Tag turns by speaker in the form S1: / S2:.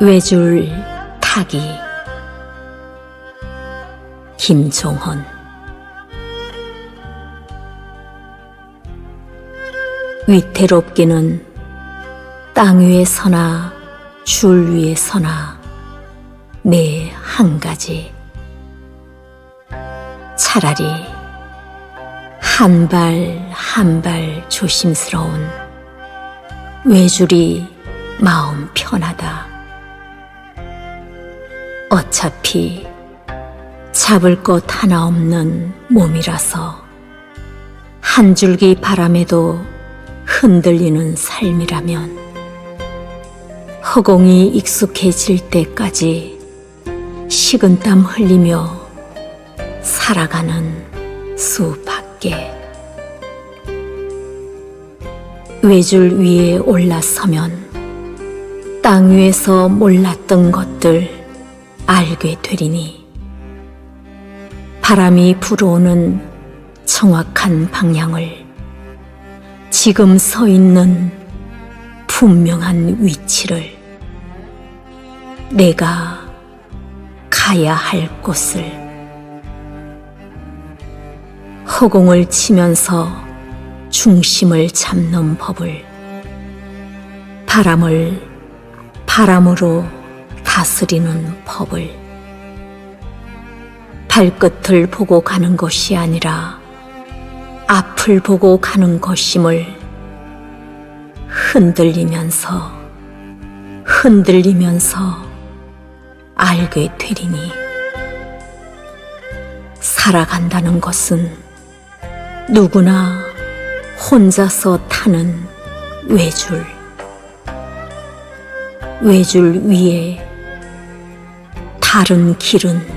S1: 외줄 타기. 김종헌. 위태롭기는 땅 위에 서나 줄 위에 서나 내 한 가지. 차라리 한 발 한 발 조심스러운 외줄이 마음 편하다. 어차피 잡을 것 하나 없는 몸이라서 한 줄기 바람에도 흔들리는 삶이라면 허공이 익숙해질 때까지 식은땀 흘리며 살아가는 수밖에. 외줄 위에 올라서면 땅 위에서 몰랐던 것들 알게 되리니. 바람이 불어오는 정확한 방향을 지금 서 있는 분명한 위치를 내가 가야 할 곳을 허공을 치면서 중심을 잡는 법을 바람을 바람으로 다스리는 법을. 발끝을 보고 가는 것이 아니라 앞을 보고 가는 것임을 흔들리면서 흔들리면서 알게 되리니. 살아간다는 것은 누구나 혼자서 타는 외줄. 외줄 위에 다른 길은